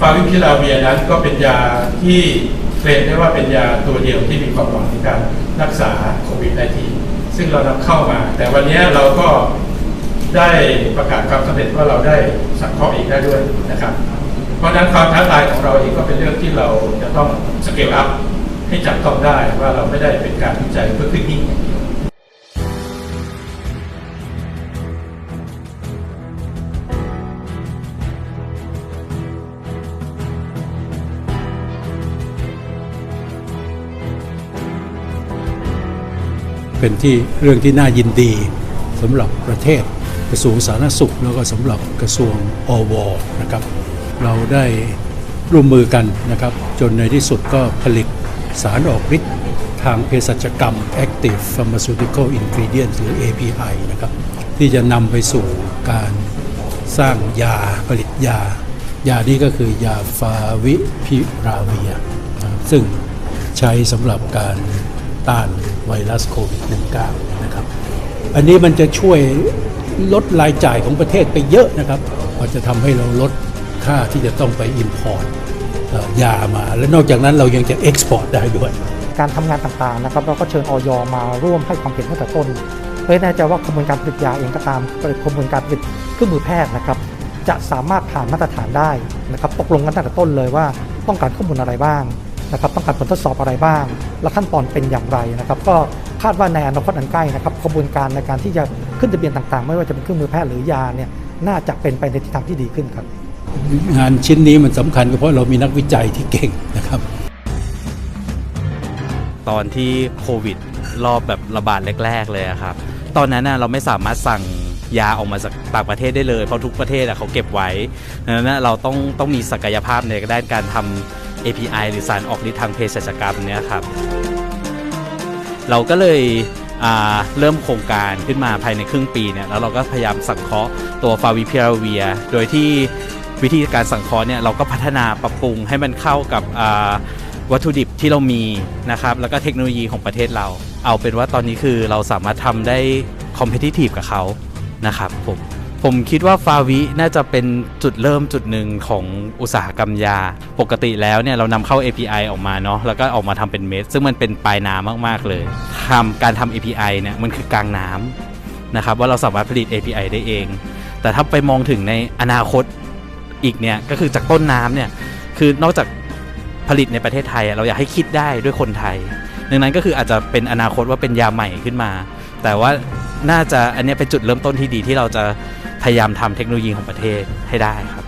ฟาวิพิลาเวียนั้นก็เป็นยาที่เคลมได้ว่าเป็นยาตัวเดียวที่มีความหวังในการรักษาโควิด -19 ซึ่งเรานำเข้ามา แต่วันนี้เราก็ได้ประกาศความสำเร็จว่าเราได้สังเคราะห์อีกได้ด้วยนะครับ เพราะนั้นความท้าทายของเราเองก็เป็นเรื่องที่เราจะต้องสเกลอัพให้จับต้องได้ว่าเราไม่ได้เป็นการวิจัยเพื่อขึ้นหิ่งอย่างเดียว เป็นที่เรื่องที่น่ายินดีสำหรับประเทศกระทรวงสาธารณสุข แล้วก็สำหรับกระทรวงอวนะครับ เราได้ร่วมมือกันนะครับ จนในที่สุดก็ผลิตสารออกฤทธิ์ทางเภสัชกรรม Active Pharmaceutical Ingredient หรือ API นะครับ ที่จะนำไปสู่การสร้างยาผลิตยา ยานี้ก็คือยาฟาวิพิราเวีย ซึ่งใช้สำหรับการ ต้านไวรัสโควิด -19 นะครับ อันนี้มันจะช่วยลดรายจ่ายของประเทศไปเยอะนะครับมันจะทำให้เราลดค่าที่จะต้องไปอิ p พอร์ตยามา และนอกจากนั้นเรายังจะเอ็กซ์พอร์ตได้ด้วย การทำงานต่างๆนะครับ เราก็เชิญออยมาร่วมให้ความเห็นตั้งแต่ต้นเพื่อแน่ใจว่ากระบวนการผลิตยาเองก็ตามกระบวนการผลิตเครื่องมือแพทย์นะครับ จะสามารถผ่านมาตรฐานได้นะครับตกลงกันตั้งแต่ต้นเลยว่าต้องการข้อมูลอะไรบ้าง นะครับต้องการผลทดสอบอะไรบ้าง และขั้นตอนเป็นอย่างไรนะครับ ก็คาดว่าในอนาคตอันใกล้นะครับกระบวนการในการที่จะขึ้นทะเบียนต่างๆ ไม่ว่าจะเป็นเครื่องมือแพทย์หรือยาเนี่ยน่าจะเป็นไปในทิศทางที่ดีขึ้นครับ งานชิ้นนี้มันสำคัญก็เพราะเรามีนักวิจัยที่เก่งนะครับ ตอนที่โควิดรอบแบบระบาดแรก ๆ เลยอะครับ ตอนนั้นน่ะเราไม่สามารถสั่งยาออกมาจากต่างประเทศได้เลย เพราะทุกประเทศอะเขาเก็บไว้ดังนั้นน่ะเราต้องต้องมีศักยภาพในด้านการทำ API หรือสารออกฤทธิ์ทางเภสัชกรรมเนี่ยครับ เราก็เลยเริ่มโครงการขึ้นมาภายในครึ่งปีเนี่ยแล้วเราก็พยายามสังเคราะห์ตัวฟาวิพิราเวีย โดยที่วิธีการสังเคราะห์เนี่ยเราก็พัฒนาปรับปรุงให้มันเข้ากับวัตถุดิบที่เรามีนะครับ แล้วก็เทคโนโลยีของประเทศเรา เอาเป็นว่าตอนนี้คือเราสามารถทำได้คอมเพ i ิ i v e กับเขานะครับผม ผมคิดว่าฟาวิน่าจะเป็นจุดเริ่มจุดหนึ่งของอุตสาหกรรมยา ปกติแล้วเนี่ยเรานำเข้า API ออกมาเนาะแล้วก็ออกมาทำเป็นเม็ด ซึ่งมันเป็นปลายน้ำมากๆเลยทำการทำ API เนี่ยมันคือกลางน้ำนะครับว่าเราสามารถผลิต API ได้เอง แต่ถ้าไปมองถึงในอนาคตอีกเนี่ยก็คือจากต้นน้ำเนี่ยคือนอกจากผลิตในประเทศไทย เราอยากให้คิดได้ด้วยคนไทย ดังนั้นก็คืออาจจะเป็นอนาคตว่าเป็นยาใหม่ขึ้นมา แต่ว่าน่าจะอันนี้เป็นจุดเริ่มต้นที่ดีที่เราจะ พยายามทำเทคโนโลยีของประเทศให้ได้ครับ